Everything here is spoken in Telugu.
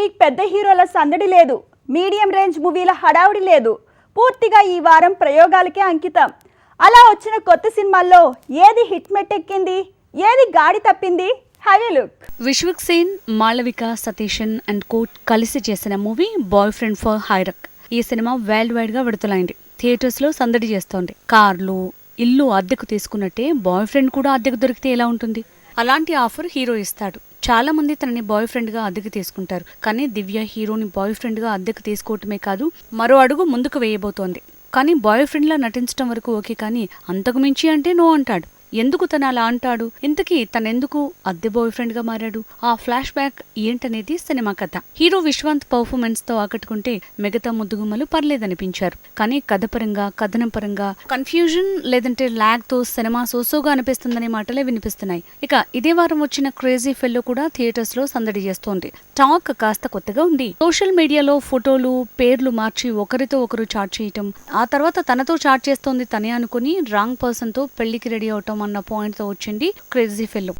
వీక్ పెద్ద హీరోల సందడి లేదు. మీడియం రేంజ్ మూవీల హడావుడి లేదు. పూర్తిగా ఈ వారం ప్రయోగాలకే అంకితం. అలా వచ్చిన కొత్త సినిమాల్లో ఏది హిట్ మెట్టెక్కింది? ఏది గాడి తప్పింది? Have look Vishwak Sen Malavika Satheesan and coat కలిసి చేసిన movie boyfriend for hire. ఈ సినిమా వరల్డ్ వైడ్గా విడుదలైంది. థియేటర్స్లో సందడి చేస్తోంది. కార్లు ఇల్లు అద్దెకు తీసుకున్నట్టే బాయ్ ఫ్రెండ్ కూడా అద్దెకు దొరికితే ఎలా ఉంటుంది? అలాంటి ఆఫర్ హీరో ఇస్తాడు. చాలా మంది తనని బాయ్ ఫ్రెండ్గా అద్దెకు తీసుకుంటారు. కానీ దివ్య హీరోని బాయ్ ఫ్రెండ్గా అద్దెకు తీసుకోవటమే కాదు మరో అడుగు ముందుకు వేయబోతోంది. కానీ బాయ్ ఫ్రెండ్ లా నటించడం వరకు ఓకే కానీ అంతకు మించి అంటే నో అంటాడు. ఎందుకు తను అలా అంటాడు? ఇంతకీ తనెందుకు అద్దె బాయ్ ఫ్రెండ్గా మారాడు? ఆ ఫ్లాష్ బ్యాక్ ఏంటనేది సినిమా కథ. హీరో విశ్వాంత్ పర్ఫార్మెన్స్తో ఆకట్టుకుంటే మిగతా ముద్దుగుమ్మలు పర్లేదనిపించారు. కానీ కథ పరంగా కథనం పరంగా కన్ఫ్యూజన్ లేదంటే లాగ్తో సినిమా సోసోగా అనిపిస్తుందనే మాటలే వినిపిస్తున్నాయి. ఇక ఇదే వారం వచ్చిన క్రేజీ ఫెల్లో కూడా థియేటర్స్లో సందడి చేస్తోంది. స్టాక్ కాస్త కొత్తగా ఉంది. సోషల్ మీడియాలో ఫోటోలు పేర్లు మార్చి ఒకరితో ఒకరు చాట్ చేయటం ఆ తర్వాత తనతో చాట్ చేస్తోంది తనే అనుకుని రాంగ్ పర్సన్తో పెళ్ళికి రెడీ అవటం అన్న పాయింట్తో వచ్చింది క్రేజీ ఫెల్లో.